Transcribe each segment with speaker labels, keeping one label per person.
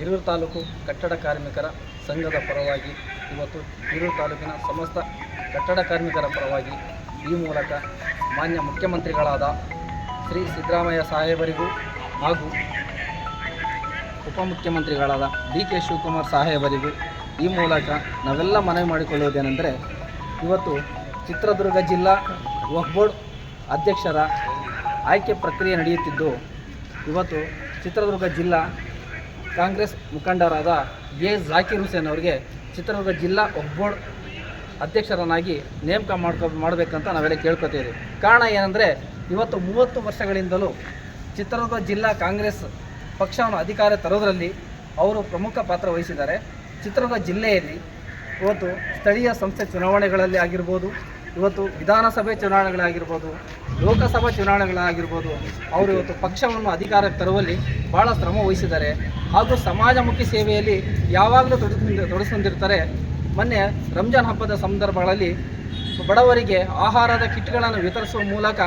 Speaker 1: ಹಿರಿಯೂರು ತಾಲೂಕು ಕಟ್ಟಡ ಕಾರ್ಮಿಕರ ಸಂಘದ ಪರವಾಗಿ ಇವತ್ತು ಹಿರೂರು ತಾಲೂಕಿನ ಸಮಸ್ತ ಕಟ್ಟಡ ಕಾರ್ಮಿಕರ ಪರವಾಗಿ ಈ ಮೂಲಕ ಮಾನ್ಯ ಮುಖ್ಯಮಂತ್ರಿಗಳಾದ ಶ್ರೀ ಸಿದ್ದರಾಮಯ್ಯ ಸಾಹೇಬರಿಗೂ ಹಾಗೂ ಉಪಮುಖ್ಯಮಂತ್ರಿಗಳಾದ ಡಿ ಕೆ ಶಿವಕುಮಾರ್ ಸಾಹೇಬರಿಗೂ ಈ ಮೂಲಕ ನಾವೆಲ್ಲ ಮನವಿ ಮಾಡಿಕೊಳ್ಳುವುದೇನೆಂದರೆ ಇವತ್ತು ಚಿತ್ರದುರ್ಗ ಜಿಲ್ಲಾ ವಕ್ಫ್ ಬೋರ್ಡ್ ಅಧ್ಯಕ್ಷರ ಆಯ್ಕೆ ಪ್ರಕ್ರಿಯೆ ನಡೆಯುತ್ತಿದ್ದು, ಇವತ್ತು ಚಿತ್ರದುರ್ಗ ಜಿಲ್ಲಾ ಕಾಂಗ್ರೆಸ್ ಮುಖಂಡರಾದ ಎ ಜಾಕಿರ್ ಹುಸೇನ್ ಅವರಿಗೆ ಚಿತ್ರದುರ್ಗ ಜಿಲ್ಲಾ ವಕ್ಫ್ ಬೋರ್ಡ್ ಅಧ್ಯಕ್ಷರನ್ನಾಗಿ ನೇಮಕ ಮಾಡ್ಕೊ ಮಾಡಬೇಕಂತ ನಾವೆಲ್ಲ ಕೇಳ್ಕೊತೀವಿ ಕಾರಣ ಏನಂದರೆ, ಇವತ್ತು ಮೂವತ್ತು ವರ್ಷಗಳಿಂದಲೂ ಚಿತ್ರದುರ್ಗ ಜಿಲ್ಲಾ ಕಾಂಗ್ರೆಸ್ ಪಕ್ಷವನ್ನು ಅಧಿಕಾರ ತರೋದರಲ್ಲಿ ಅವರು ಪ್ರಮುಖ ಪಾತ್ರ ವಹಿಸಿದ್ದಾರೆ. ಚಿತ್ರದುರ್ಗ ಜಿಲ್ಲೆಯಲ್ಲಿ ಇವತ್ತು ಸ್ಥಳೀಯ ಸಂಸ್ಥೆ ಚುನಾವಣೆಗಳಲ್ಲಿ ಆಗಿರ್ಬೋದು ಇವತ್ತು ವಿಧಾನಸಭೆ ಚುನಾವಣೆಗಳಾಗಿರ್ಬೋದು, ಲೋಕಸಭಾ ಚುನಾವಣೆಗಳಾಗಿರ್ಬೋದು, ಅವರು ಇವತ್ತು ಪಕ್ಷವನ್ನು ಅಧಿಕಾರಕ್ಕೆ ತರುವಲ್ಲಿ ಭಾಳ ಶ್ರಮ ವಹಿಸಿದ್ದಾರೆ. ಹಾಗೂ ಸಮಾಜಮುಖಿ ಸೇವೆಯಲ್ಲಿ ಯಾವಾಗಲೂ ತೊಡಗಿಸಿಕೊಂಡು ತೊಡಗಿಸ್ಕೊಂಡಿರ್ತಾರೆ. ಮೊನ್ನೆ ರಂಜಾನ್ ಹಬ್ಬದ ಸಂದರ್ಭಗಳಲ್ಲಿ ಬಡವರಿಗೆ ಆಹಾರದ ಕಿಟ್ಗಳನ್ನು ವಿತರಿಸುವ ಮೂಲಕ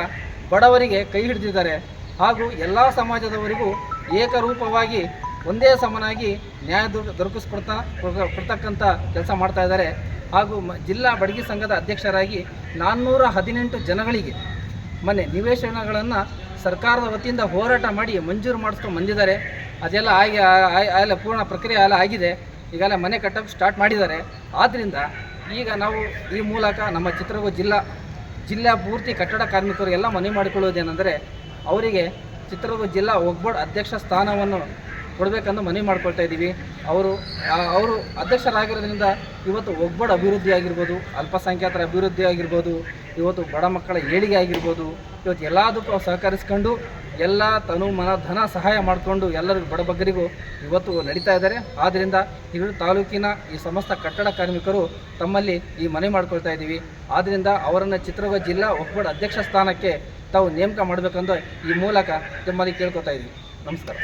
Speaker 1: ಬಡವರಿಗೆ ಕೈ ಹಿಡಿದಿದ್ದಾರೆ. ಹಾಗೂ ಎಲ್ಲ ಸಮಾಜದವರಿಗೂ ಏಕರೂಪವಾಗಿ ಒಂದೇ ಸಮನಾಗಿ ನ್ಯಾಯ ದೊರ ದೊರಕಿಸ್ಕೊಡ್ತಾ ಕೊಡ್ತ- ಕೊಡ್ತಕ್ಕಂಥ ಕೆಲಸ ಮಾಡ್ತಾ ಇದ್ದಾರೆ. ಹಾಗೂ ಜಿಲ್ಲಾ ಬಡಗಿ ಸಂಘದ ಅಧ್ಯಕ್ಷರಾಗಿ ನಾನ್ನೂರ ಹದಿನೆಂಟು ಜನಗಳಿಗೆ ಮನೆ ನಿವೇಶನಗಳನ್ನು ಸರ್ಕಾರದ ವತಿಯಿಂದ ಹೋರಾಟ ಮಾಡಿ ಮಂಜೂರು ಮಾಡಿಸ್ಕೊಂಡು ಬಂದಿದ್ದಾರೆ. ಅದೆಲ್ಲ ಆಗಿ ಎಲ್ಲ ಪೂರ್ಣ ಪ್ರಕ್ರಿಯೆ ಎಲ್ಲ ಆಗಿದೆ. ಈಗೆಲ್ಲ ಮನೆ ಕಟ್ಟಕ್ಕೆ ಸ್ಟಾರ್ಟ್ ಮಾಡಿದ್ದಾರೆ. ಆದ್ದರಿಂದ ಈಗ ನಾವು ಈ ಮೂಲಕ ನಮ್ಮ ಚಿತ್ರದುರ್ಗ ಜಿಲ್ಲಾ ಜಿಲ್ಲಾ ಪೂರ್ತಿ ಕಟ್ಟಡ ಕಾರ್ಮಿಕರಿಗೆಲ್ಲ ಮನವಿ ಮಾಡಿಕೊಳ್ಳುವುದೇನೆಂದರೆ ಅವರಿಗೆ ಚಿತ್ರದುರ್ಗ ಜಿಲ್ಲಾ ಒಗ್ಬೋರ್ಡ್ ಅಧ್ಯಕ್ಷ ಸ್ಥಾನವನ್ನು ಕೊಡಬೇಕೆಂದು ಮನವಿ ಮಾಡ್ಕೊಳ್ತಾ ಇದ್ದೀವಿ. ಅವರು ಅವರು ಅಧ್ಯಕ್ಷರಾಗಿರೋದ್ರಿಂದ ಇವತ್ತು ಒಗ್ಬಡ ಅಭಿವೃದ್ಧಿ ಆಗಿರ್ಬೋದು, ಅಲ್ಪಸಂಖ್ಯಾತರ ಅಭಿವೃದ್ಧಿ ಆಗಿರ್ಬೋದು, ಇವತ್ತು ಬಡ ಮಕ್ಕಳ ಏಳಿಗೆ ಆಗಿರ್ಬೋದು, ಇವತ್ತು ಎಲ್ಲದಕ್ಕೂ ಸಹಕರಿಸ್ಕೊಂಡು ಎಲ್ಲ ತನು ಮನ ಧನ ಸಹಾಯ ಮಾಡಿಕೊಂಡು ಎಲ್ಲರಿಗೂ ಬಡಬಗ್ಗರಿಗೂ ಇವತ್ತು ನಡೀತಾ ಇದ್ದಾರೆ. ಆದ್ದರಿಂದ ಹಿರಿಯೂರು ತಾಲೂಕಿನ ಈ ಸಮಸ್ತ ಕಟ್ಟಡ ಕಾರ್ಮಿಕರು ತಮ್ಮಲ್ಲಿ ಈ ಮನವಿ ಮಾಡ್ಕೊಳ್ತಾ ಇದ್ದೀವಿ. ಆದ್ದರಿಂದ ಅವರನ್ನು ಚಿತ್ರದುರ್ಗ ಜಿಲ್ಲಾ ಒಗ್ಬೋರ್ಡ್ ಅಧ್ಯಕ್ಷ ಸ್ಥಾನಕ್ಕೆ ತಾವು ನೇಮಕ ಮಾಡಬೇಕೆಂದು ಈ ಮೂಲಕ ತಮ್ಮಲ್ಲಿ ಕೇಳ್ಕೊತಾ ಇದ್ದೀವಿ. ನಮಸ್ಕಾರ.